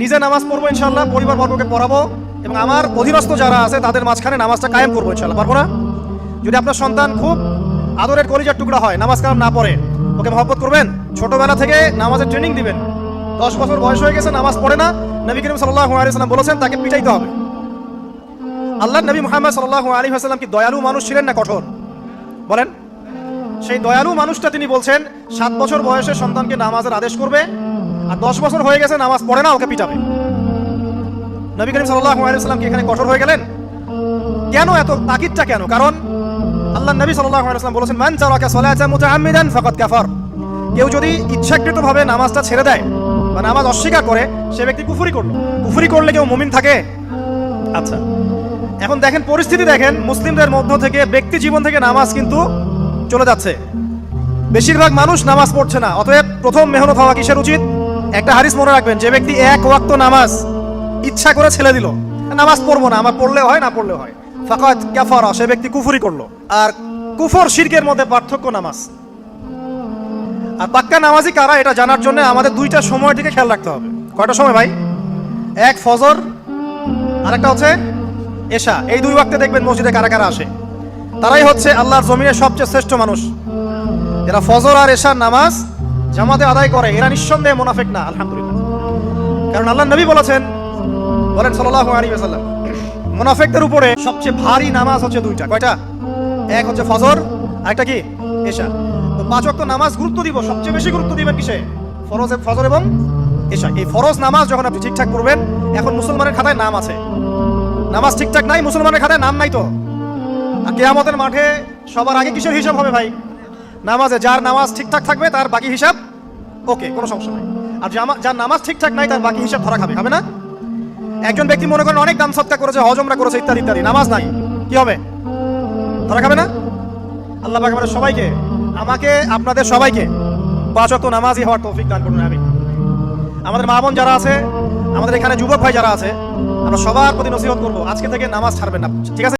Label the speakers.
Speaker 1: নিজে নামাজ পড়ব ইনশাল্লাহ পরিবার বর্গকে পড়াবো এবং আমার অধীনস্থ যারা আছে তাদের মাঝখানে নামাজটা কায়েম করব ইনশাল্লাহ পারব না? যদি আপনার সন্তান খুব আদরের কলিজার টুকরা হয়, নামাজ কালাম না পড়ে, ওকে মহব্বত করবেন? ছোটবেলা থেকে নামাজের ট্রেনিং দিবেন। দশ বছর বয়স হয়ে গেছে, নামাজ পড়ে না। নবী করিম সাল্লাহ আলিয়াল্লাম বলেছেন, তাকে পিটাইতে হবে। আল্লাহ নবী মোহাম্মদ সাল্লাহ আলী হাসাল্লাম কি দয়ালু মানুষ ছিলেন না কঠোর? বলেন। সেই দয়ালু মানুষটা তিনি বলছেন, সাত বছর বয়সে সন্তানকে নামাজের আদেশ করবে আর দশ বছর হয়ে গেছে, নামাজ পড়ে না, ওকে পিটাবে। নবী করিম সাল্লাহ আলাইসাল্লাম কি এখানে কঠোর হয়ে গেলেন। কেন এত তাকিদটা কেন? কারণ আল্লাহ নবী সাল্লাহ বলেছেন, মান চারাকা সলাতা মুতাআম্মিদান ফাকাদ কাফার। কেউ যদি ইচ্ছাকৃতভাবে নামাজটা ছেড়ে দেয় বা নামাজ অস্বীকার করে, সে ব্যক্তি কুফরি করল। কুফরি করলে কেউ মুমিন থাকে? আচ্ছা। এখন দেখেন, পরিস্থিতি দেখেন, মুসলিমদের মধ্য থেকে ব্যক্তি জীবন থেকে নামাজ কিন্তু চলে যাচ্ছে। বেশিরভাগ মানুষ নামাজ পড়ছে না, অতএব প্রথম মেহনত হওয়া কিসের উচিত? একটা হারিস মনে রাখবেন, যে ব্যক্তি এক ওয়াক্ত নামাজ ইচ্ছা করে ছেড়ে দিল, নামাজ পড়ব না, আমার পড়লে হয়, না পড়লে হয়। ফাকাত কাফারা, সে ব্যক্তি কুফরি করল। আর কুফর শিরকের মধ্যে পার্থক্য নামাজ। আর পাক্কা নামাজি কারা, এটা জানার জন্য আমাদের দুইটা সময় থেকে খেয়াল রাখতে হবে। কয়টা সময় ভাই? এক ফজর আর একটা হচ্ছে এশা। এই দুই ওয়াক্তে দেখবেন মসজিদে কারা কারা আসে। তারাই হচ্ছে আল্লাহর জমিনের সবচেয়ে শ্রেষ্ঠ মানুষ। এরা ফজর আর এশার নামাজ জামাতে আদায় করে, এরা নিঃসন্দেহে মোনাফেক না, আলহামদুলিল্লাহ। কারণ আল্লাহ নবী বলেছেন, বলেন সাল্লাল্লাহু আলাইহি ওয়াসাল্লাম, মুনাফিকদের উপরে সবচেয়ে ভারী নামাজ হচ্ছে দুইটা। কয়টা? এক হচ্ছে ফজর, আরেকটা কি? এশা। তো পাঁচ ওয়াক্ত নামাজ গুরুত্ব দিব, সবচেয়ে বেশি গুরুত্ব দিবেন কিসে? ফরজ, ফজর এবং এশা। এই ফরজ নামাজ যখন আপনি ঠিকঠাক করবেন এখন মুসলমানের খাতায় নাম আছে। নামাজ ঠিকঠাক নাই, মুসলমানের খাতায় নাম নাই তো। আর কেয়ামতের মাঠে সবার আগে কিসের হিসাব হবে ভাই? নামাজে যার নামাজ ঠিকঠাক থাকবে, তার বাকি হিসাব, ওকে, কোনো সমস্যা নাই। আর যার নামাজ ঠিকঠাক নাই, তার বাকি হিসাব ধরা খাবে খাবে না? একজন ব্যক্তি মনে করেন অনেক দান সৎকা করেছে, হজমরা করেছে, ইত্যাদি ইত্যাদি, নামাজ নাই, কি হবে? ধরা খাবে না? আল্লাহ পাক আমাদের সবাইকে, আমাকে, আপনাদের সবাইকে পাঁচ নামাজই হওয়ার তৌফিক দান করুন আমি আমাদের মা বোন যারা আছে, আমাদের এখানে যুবক ভাই যারা আছে, আমরা সবার প্রতি নসিহত করব, আজকে থেকে নামাজ ছাড়বেন না, ঠিক আছে?